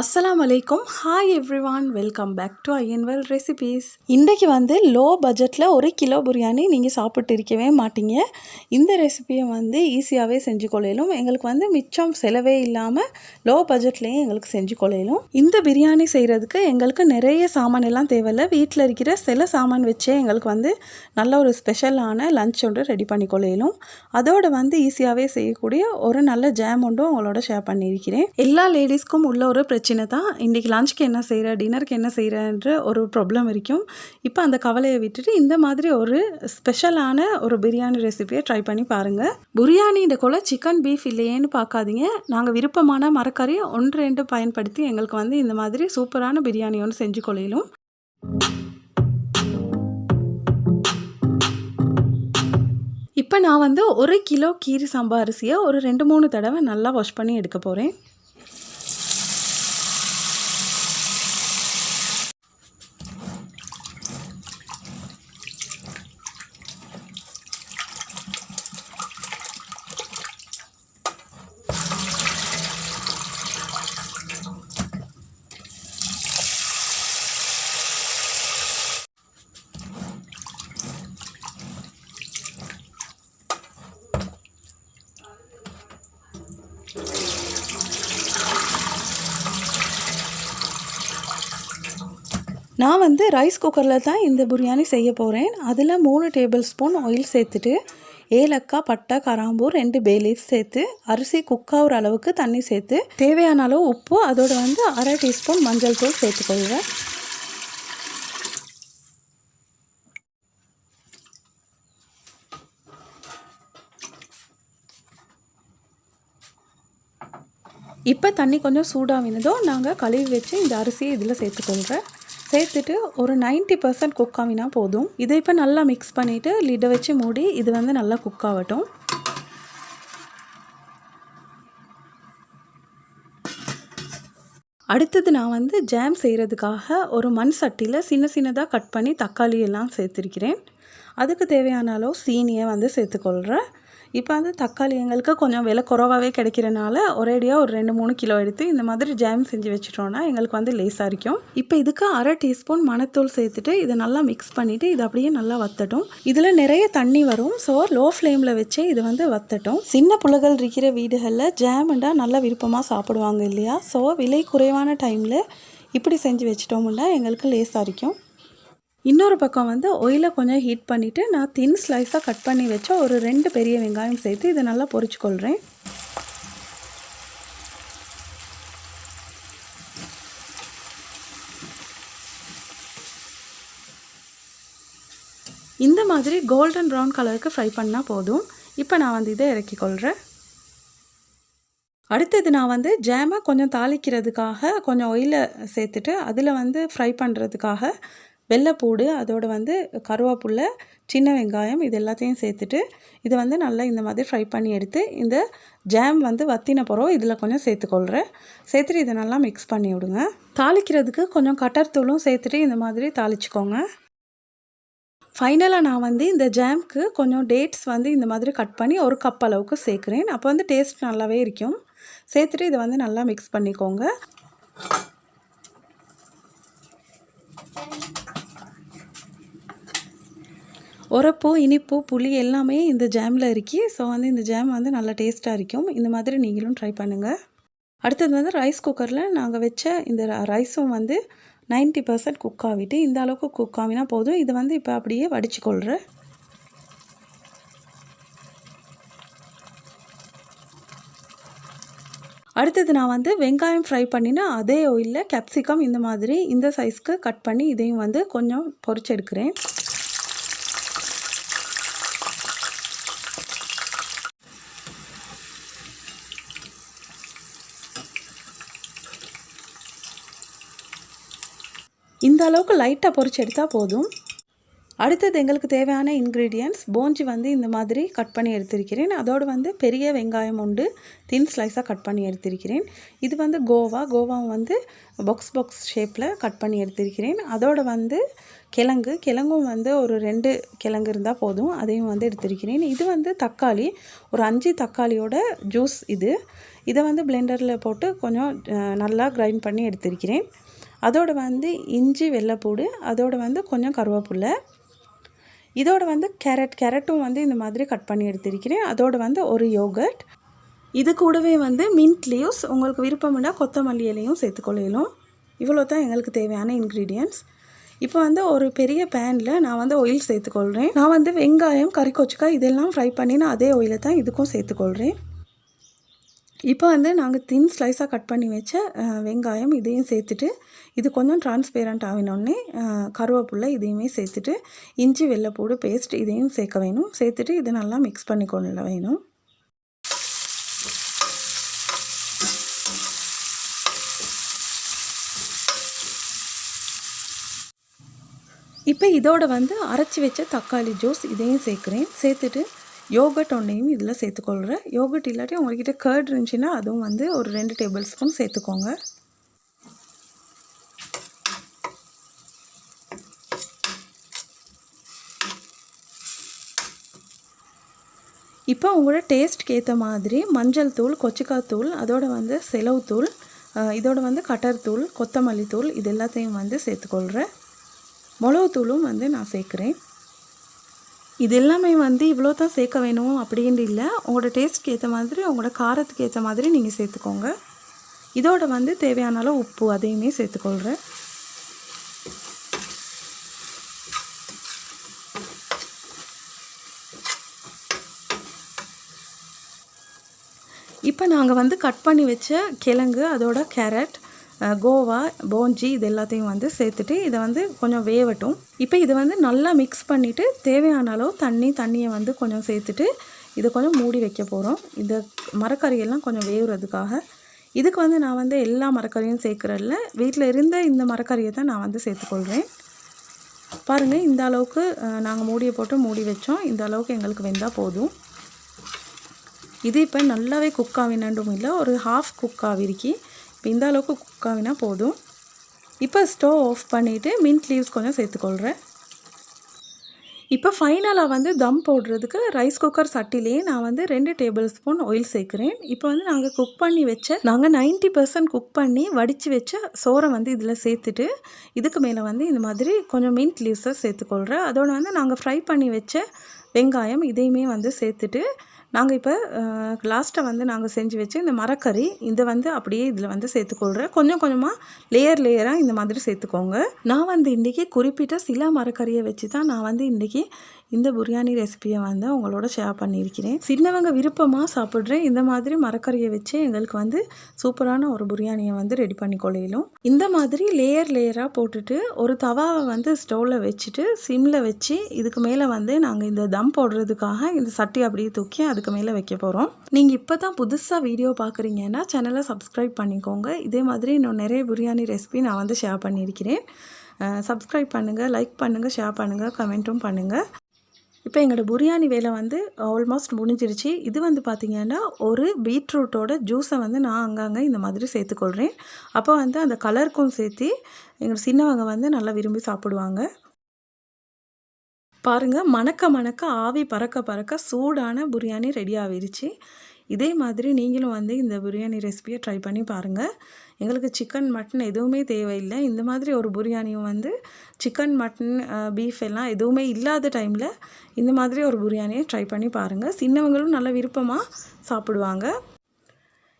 அஸ்லாம் வலைக்கும் hi one welcome back to Inwell recipes இன்றைக்கி வந்து லோ பட்ஜெட்டில் ஒரு கிலோ பிரியாணி நீங்கள் சாப்பிட்டு இருக்கவே மாட்டீங்க. இந்த ரெசிபியை வந்து ஈஸியாகவே செஞ்சு கொள்ளையிலும் எங்களுக்கு வந்து மிச்சம் செலவே இல்லாமல் லோ பட்ஜெட்லேயும் எங்களுக்கு செஞ்சு கொள்ளையிலும் இந்த பிரியாணி செய்கிறதுக்கு எங்களுக்கு நிறைய சாமான் எல்லாம் தேவையில்ல. வீட்டில் இருக்கிற சில சாமான் வச்சே எங்களுக்கு வந்து நல்ல ஒரு ஸ்பெஷலான லஞ்ச் ஒன்று ரெடி பண்ணி கொள்ளையிலும் அதோடு வந்து ஈஸியாகவே செய்யக்கூடிய ஒரு நல்ல ஜாம் ஒன்றும் உங்களோட ஷேர் பண்ணியிருக்கிறேன். எல்லா லேடிஸ்க்கும் உள்ள ஒரு பிரச்சனை தான் இன்றைக்கி லஞ்சுக்கு என்ன செய்கிற டின்னருக்கு என்ன செய்கிறன்ற ஒரு ப்ராப்ளம் இருக்கும் இப்போ அந்த கவலையை விட்டுட்டு இந்த மாதிரி ஒரு ஸ்பெஷலான ஒரு பிரியாணி ரெசிபியை ட்ரை பண்ணி பாருங்கள் பிரியாணின்ற கூட சிக்கன் பீஃப் இல்லையேன்னு பார்க்காதீங்க. நாங்கள் விருப்பமான மரக்கறி ஒன்று ரெண்டு பயன்படுத்தி எங்களுக்கு வந்து இந்த மாதிரி சூப்பரான பிரியாணி ஒன்று செஞ்சு கொள்ளையிலும். இப்போ நான் வந்து ஒரு கிலோ கீரி சம்பா அரிசியை ஒரு ரெண்டு மூணு தடவை நல்லா வாஷ் பண்ணி எடுக்க போகிறேன் நான் வந்து ரைஸ் குக்கரில் தான் இந்த பிரியாணி செய்ய போகிறேன் அதில் மூணு டேபிள் ஸ்பூன் ஆயில் சேர்த்துட்டு ஏலக்காய் பட்டை கராம்பூ ரெண்டு பேலீஃப் சேர்த்து அரிசி குக் ஆகிற அளவுக்கு தண்ணி சேர்த்து தேவையான அளவு உப்பு அதோட வந்து அரை டீஸ்பூன் மஞ்சள் தூள் சேர்த்துக்கொள்வேன் இப்போ தண்ணி கொஞ்சம் சூடாகினதும் நாங்கள் கழுவி வச்சு இந்த அரிசியை இதில் சேர்த்துக்கொள்கிறேன் சேர்த்துட்டு ஒரு நைன்ட்டி பர்சன்ட் குக் ஆகினா போதும். இதை இப்போ நல்லா மிக்ஸ் பண்ணிவிட்டு லிட்டை வச்சு மூடி இது வந்து நல்லா குக் ஆகட்டும். அடுத்தது நான் வந்து ஜாம் செய்கிறதுக்காக ஒரு மண் சட்டியில் சின்ன சின்னதாக கட் பண்ணி தக்காளி எல்லாம் சேர்த்துருக்கிறேன். அதுக்கு தேவையான அளவு சீனியை வந்து சேர்த்துக்கொள்கிறேன் இப்போ வந்து தக்காளி எங்களுக்கு கொஞ்சம் விலை குறவாகவே கிடைக்கிறனால ஒரேடியாக ஒரு ரெண்டு மூணு கிலோ எடுத்து இந்த மாதிரி ஜாம் செஞ்சு வச்சுட்டோன்னா எங்களுக்கு வந்து லேஸாக இருக்கும் இப்போ இதுக்கு அரை டீஸ்பூன் மணத்தூள் சேர்த்துட்டு இதை நல்லா மிக்ஸ் பண்ணிவிட்டு இது அப்படியே நல்லா வத்தட்டும். இதில் நிறைய தண்ணி வரும். ஸோ லோ ஃப்ளேமில் வச்சு இது வந்து வத்தட்டும். சின்ன புலகள் இருக்கிற வீடுகளில் ஜாமுண்டா நல்லா விருப்பமாக சாப்பிடுவாங்க இல்லையா? ஸோ விலை குறைவான டைமில் இப்படி செஞ்சு வச்சிட்டோம்னா எங்களுக்கு லேஸாக இருக்கும் இன்னொரு பக்கம் வந்து ஒயிலை கொஞ்சம் ஹீட் பண்ணிவிட்டு நான் தின் ஸ்லைஸாக கட் பண்ணி வச்ச ஒரு ரெண்டு பெரிய வெங்காயம் சேர்த்து இதை நல்லா பொறிச்சுக்கொள்கிறேன் இந்த மாதிரி கோல்டன் ப்ரௌன் கலருக்கு ஃப்ரை பண்ணால் போதும். இப்போ நான் வந்து இதை இறக்கிக்கொள்கிறேன் அடுத்தது நான் வந்து ஜேமை கொஞ்சம் தாளிக்கிறதுக்காக கொஞ்சம் ஒயிலை சேர்த்துட்டு அதில் வந்து ஃப்ரை பண்ணுறதுக்காக வெள்ளைப்பூடு அதோடு வந்து கருவேப்புல்லை சின்ன வெங்காயம் இது எல்லாத்தையும் சேர்த்துட்டு இதை வந்து நல்லா இந்த மாதிரி ஃப்ரை பண்ணி எடுத்து இந்த ஜாம் வந்து வத்தின பிறகு இதில் கொஞ்சம் சேர்த்துக்கொள்கிறேன் சேர்த்துட்டு இதை நல்லா மிக்ஸ் பண்ணி விடுங்க. தாளிக்கிறதுக்கு கொஞ்சம் கட்டர்த்தூளும் சேர்த்துட்டு இந்த மாதிரி தாளிச்சிக்கோங்க. ஃபைனலாக நான் வந்து இந்த ஜாம்க்கு கொஞ்சம் டேட்ஸ் வந்து இந்த மாதிரி கட் பண்ணி ஒரு கப் அளவுக்கு சேர்க்குறேன். அப்போ வந்து டேஸ்ட் நல்லாவே இருக்கும். சேர்த்துட்டு இதை வந்து நல்லா மிக்ஸ் பண்ணிக்கோங்க. உரப்பு இனிப்பு புளி எல்லாமே இந்த ஜாமில் இருக்கி. ஸோ வந்து இந்த ஜாம் வந்து நல்லா டேஸ்ட்டாக இருக்கும். இந்த மாதிரி நீங்களும் ட்ரை பண்ணுங்கள் அடுத்தது வந்து ரைஸ் குக்கரில் நாங்கள் வச்ச இந்த ரைஸும் வந்து நைன்ட்டி பர்சன்ட் குக் ஆகிட்டு இந்த அளவுக்கு குக் ஆகினா போதும். இது வந்து இப்போ அப்படியே வடிச்சுக்கொள்கிறேன் அடுத்தது நான் வந்து வெங்காயம் ஃப்ரை பண்ணினா அதே ஆயிலில் கேப்சிகம் இந்த மாதிரி இந்த சைஸ்க்கு கட் பண்ணி இதையும் வந்து கொஞ்சம் பொறிச்செடுக்கிறேன் இந்த அளவுக்கு லைட்டாக பொரிச்சு எடுத்தால் போதும். அடுத்தது எங்களுக்கு தேவையான இன்க்ரீடியன்ட்ஸ் போஞ்சி வந்து இந்த மாதிரி கட் பண்ணி எடுத்திருக்கிறேன். அதோடு வந்து பெரிய வெங்காயம் உண்டு தின் ஸ்லைஸாக கட் பண்ணி எடுத்திருக்கிறேன். இது வந்து கோவா கோவாவும் வந்து பாக்ஸ் பாக்ஸ் ஷேப்பில் கட் பண்ணி எடுத்திருக்கிறேன். அதோடு வந்து கிழங்கு கிழங்கும் வந்து ஒரு ரெண்டு கிழங்கு இருந்தால் போதும் அதையும் வந்து எடுத்திருக்கிறேன். இது வந்து தக்காளி ஒரு அஞ்சு தக்காளியோட ஜூஸ் இது. இதை வந்து பிளெண்டரில் போட்டு கொஞ்சம் நல்லா கிரைண்ட் பண்ணி எடுத்திருக்கிறேன். அதோடு வந்து இஞ்சி வெள்ளைப்பூடு அதோடு வந்து கொஞ்சம் கருவேப்பில்லை இதோட வந்து கேரட் கேரட்டும் வந்து இந்த மாதிரி கட் பண்ணி எடுத்திருக்கிறேன். அதோட வந்து ஒரு யோகர்ட். இது கூடவே வந்து மின்ட் லீவ்ஸ். உங்களுக்கு விருப்பம்னா கொத்தமல்லி இலையும் சேர்த்துக்கொள்ளையிலும் இவ்வளோ தான் எங்களுக்கு தேவையான இன்க்ரீடியன்ட்ஸ் இப்போ வந்து ஒரு பெரிய பேனில் நான் வந்து ஆயில் சேர்த்துக்கொள்கிறேன் நான் வந்து வெங்காயம் கறி கொச்சிக்காய் இதெல்லாம் ஃப்ரை பண்ணி நான் அதே ஆயிலை தான் இதுக்கும் சேர்த்துக்கொள்கிறேன் இப்போ வந்து நாங்கள் தின் ஸ்லைஸாக கட் பண்ணி வச்ச வெங்காயம் இதையும் சேர்த்துட்டு இது கொஞ்சம் டிரான்ஸ்பேரண்ட் ஆகினோடனே கருவேப்பிலை இதையுமே சேர்த்துட்டு இஞ்சி வெள்ளைப்பூடு பேஸ்ட் இதையும் சேர்க்க வேணும். சேர்த்துட்டு இது நல்லா மிக்ஸ் பண்ணி கொள்ள வேணும். இப்போ இதோட வந்து அரைச்சி வச்ச தக்காளி ஜூஸ் இதையும் சேர்க்குறேன். சேர்த்துட்டு யோகட் ஒன்றையும் இதில் சேர்த்துக்கொள்கிறேன் யோகட் இல்லாட்டி உங்கள்கிட்ட கர்ட் இருந்துச்சுன்னா அதுவும் வந்து ஒரு ரெண்டு டேபிள் ஸ்பூன் சேர்த்துக்கோங்க. இப்போ உங்களோட டேஸ்ட்க்கு ஏற்ற மாதிரி மஞ்சள் தூள் கொச்சிக்காய் தூள் அதோட வந்து செலவு தூள் இதோட வந்து கட்டர் தூள் கொத்தமல்லி தூள் இது எல்லாத்தையும் வந்து சேர்த்துக்கொள்கிறேன் மிளகுத்தூளும் வந்து நான் சேர்க்குறேன். இது எல்லாமே வந்து இவ்வளோ தான் சேர்க்க வேணும் அப்படின்னு இல்லை. உங்களோட டேஸ்ட்க்கு ஏற்ற மாதிரி உங்களோட காரத்துக்கு ஏற்ற மாதிரி நீங்கள் சேர்த்துக்கோங்க. இதோட வந்து தேவையான அளவு உப்பு அதையுமே சேர்த்துக்கொள்கிறேன் இப்போ நாங்கள் வந்து கட் பண்ணி வச்ச கிழங்கு அதோட கேரட் கோவா போஞ்சி இது எல்லாத்தையும் வந்து சேர்த்துட்டு இதை வந்து கொஞ்சம் வேவட்டும். இப்போ இதை வந்து நல்லா மிக்ஸ் பண்ணிவிட்டு தேவையான அளவு தண்ணி தண்ணியை வந்து கொஞ்சம் சேர்த்துட்டு இதை கொஞ்சம் மூடி வைக்க போகிறோம் இந்த மரக்கறியெல்லாம் கொஞ்சம் வேவுறதுக்காக. இதுக்கு வந்து நான் வந்து எல்லா மரக்கறியும் சேர்க்குறதில்ல. வீட்டில் இருந்த இந்த மரக்கறியை தான் நான் வந்து சேர்த்துக்கொள்கிறேன் பாருங்கள் இந்த அளவுக்கு நாங்கள் மூடியை போட்டு மூடி வச்சோம். இந்த அளவுக்கு எங்களுக்கு வெந்தால் போதும். இது இப்போ நல்லாவே குக் ஆகினாண்டும் இல்லை. ஒரு ஹாஃப் குக் ஆகிருக்கி இந்த அளவுக்கு குக் ஆகினா போதும். இப்போ ஸ்டவ் ஆஃப் பண்ணிவிட்டு மின்ட் லீவ்ஸ் கொஞ்சம் சேர்த்துக்கொள்கிறேன் இப்போ ஃபைனலாக வந்து தம் போடுறதுக்கு ரைஸ் குக்கர் சட்டிலேயே நான் வந்து ரெண்டு டேபிள் ஸ்பூன் ஆயில் சேர்க்குறேன். இப்போ வந்து நாங்கள் குக் பண்ணி வச்ச நாங்கள் 90% பர்சன்ட் குக் பண்ணி வடித்து வச்ச சோறை வந்து இதில் சேர்த்துட்டு இதுக்கு மேலே வந்து இந்த மாதிரி கொஞ்சம் மின்ட் லீவ்ஸை சேர்த்துக்கொள்கிறேன் அதோடு வந்து நாங்கள் ஃப்ரை பண்ணி வச்ச வெங்காயம் இதையுமே வந்து சேர்த்துட்டு நாங்கள் இப்போ லாஸ்ட்டை வந்து நாங்கள் செஞ்சு வச்சு இந்த மரக்கறி இதை வந்து அப்படியே இதில் வந்து சேர்த்துக்கொள்கிறேன் கொஞ்சம் கொஞ்சமாக லேயர் லேயராக இந்த மாதிரி சேர்த்துக்கோங்க. நான் வந்து இன்றைக்கி குறிப்பிட்ட சில மரக்கறியை வச்சு தான் நான் வந்து இன்றைக்கி இந்த பிரியாணி ரெசிபியை வந்து உங்களோட ஷேர் பண்ணியிருக்கிறேன். சின்னவங்க விருப்பமாக சாப்பிட்றேன். இந்த மாதிரி மரக்கறியை வச்சு எங்களுக்கு வந்து சூப்பரான ஒரு பிரியாணியை வந்து ரெடி பண்ணி கொள்ளையிலும். இந்த மாதிரி லேயர் லேயராக போட்டுட்டு ஒரு தவாவை வந்து ஸ்டவ்வில் வச்சுட்டு சிம்மில் வச்சு இதுக்கு மேலே வந்து நாங்கள் இந்த தம் போடுறதுக்காக இந்த சட்டி அப்படியே தூக்கி அதுக்கு மேலே வைக்க போகிறோம் நீங்கள் இப்போ தான் புதுசாக வீடியோ பார்க்குறீங்கன்னா சேனலை சப்ஸ்கிரைப் பண்ணிக்கோங்க. இதே மாதிரி இன்னும் நிறைய பிரியாணி ரெசிபி நான் வந்து ஷேர் பண்ணியிருக்கிறேன். சப்ஸ்கிரைப் பண்ணுங்கள் லைக் பண்ணுங்கள் ஷேர் பண்ணுங்கள் கமெண்ட்டும் பண்ணுங்கள் இப்போ எங்களோட பிரியாணி வேலை வந்து ஆல்மோஸ்ட் முடிஞ்சிருச்சு. இது வந்து பார்த்திங்கன்னா ஒரு பீட்ரூட்டோட ஜூஸை வந்து நான் அங்கங்கே இந்த மாதிரி சேர்த்துக்கொள்கிறேன் அப்போ வந்து அந்த கலருக்கும் சேர்த்து எங்கள் சின்னவங்க வந்து நல்லா விரும்பி சாப்பிடுவாங்க. பாருங்கள் மணக்க மணக்க ஆவி பறக்க பறக்க சூடான பிரியாணி ரெடி ஆகிருச்சு. இதே மாதிரி நீங்களும் வந்து இந்த பிரியாணி ரெசிபியை ட்ரை பண்ணி பாருங்கள் எங்களுக்கு சிக்கன் மட்டன் எதுவுமே தேவையில்லை. இந்த மாதிரி ஒரு பிரியாணியும் வந்து சிக்கன் மட்டன் பீஃப் எல்லாம் எதுவுமே இல்லாத டைமில் இந்த மாதிரி ஒரு பிரியாணியை ட்ரை பண்ணி பாருங்கள் சின்னவங்களும் நல்ல விருப்பமாக சாப்பிடுவாங்க.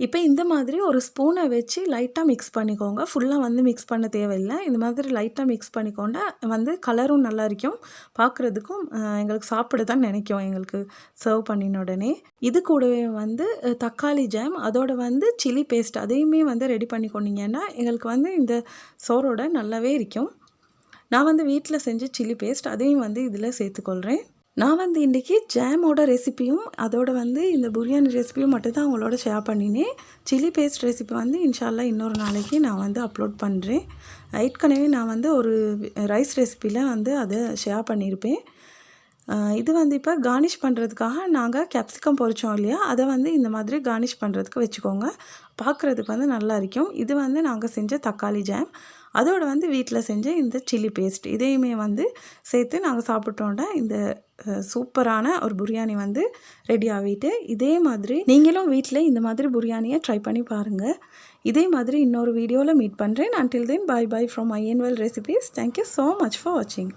இப்போ இந்த மாதிரி ஒரு ஸ்பூனை வச்சு லைட்டாக மிக்ஸ் பண்ணிக்கோங்க. ஃபுல்லாக வந்து மிக்ஸ் பண்ண தேவையில்லை. இந்த மாதிரி லைட்டாக மிக்ஸ் பண்ணிக்கோண்ட வந்து கலரும் நல்லா இருக்கும் பார்க்குறதுக்கும் எங்களுக்கு சாப்பிட தான் நினைக்கும். எங்களுக்கு சர்வ் பண்ணின உடனே. இது கூடவே வந்து தக்காளி ஜாம் அதோட வந்து சில்லி பேஸ்ட் அதையுமே வந்து ரெடி பண்ணி கொண்டீங்கன்னா எங்களுக்கு வந்து இந்த சோறோட நல்லாவே இருக்கும். நான் வந்து வீட்டில் செஞ்ச சில்லி பேஸ்ட் அதையும் வந்து இதில் சேர்த்துக்கொள்கிறேன் நான் வந்து இன்றைக்கி ஜாமோட ரெசிபியும் அதோட வந்து இந்த பிரியாணி ரெசிபியும் மட்டும்தான் அவங்களோட உங்களோட ஷேர் பண்ணினேன். சில்லி பேஸ்ட் ரெசிபி வந்து இன்ஷால்லாம் இன்னொரு நாளைக்கு நான் வந்து அப்லோட் பண்ணுறேன் ஏற்கனவே நான் வந்து ஒரு ரைஸ் ரெசிப்பியில் வந்து அதை ஷேர் பண்ணியிருப்பேன். இது வந்து இப்போ கார்னிஷ் பண்ணுறதுக்காக நாங்கள் கேப்சிகம் பொறிச்சோம் இல்லையா? அதை வந்து இந்த மாதிரி கார்னிஷ் பண்ணுறதுக்கு வச்சுக்கோங்க. பார்க்குறதுக்கு வந்து நல்லா இருக்கும். இது வந்து நாங்கள் செஞ்ச தக்காளி ஜாம் அதோடு வந்து வீட்டில் செஞ்ச இந்த சில்லி பேஸ்ட் இதையுமே வந்து சேர்த்து நாங்கள் சாப்பிட்டோன்னா இந்த சூப்பரான ஒரு பிரியாணி வந்து ரெடி ஆகிட்டு இதே மாதிரி நீங்களும் வீட்டில் இந்த மாதிரி பிரியாணியை ட்ரை பண்ணி பாருங்கள் இதே மாதிரி இன்னொரு வீடியோவில் மீட் பண்ணுறேன் until then bye bye from Inwell recipes thank you so much for வாட்சிங்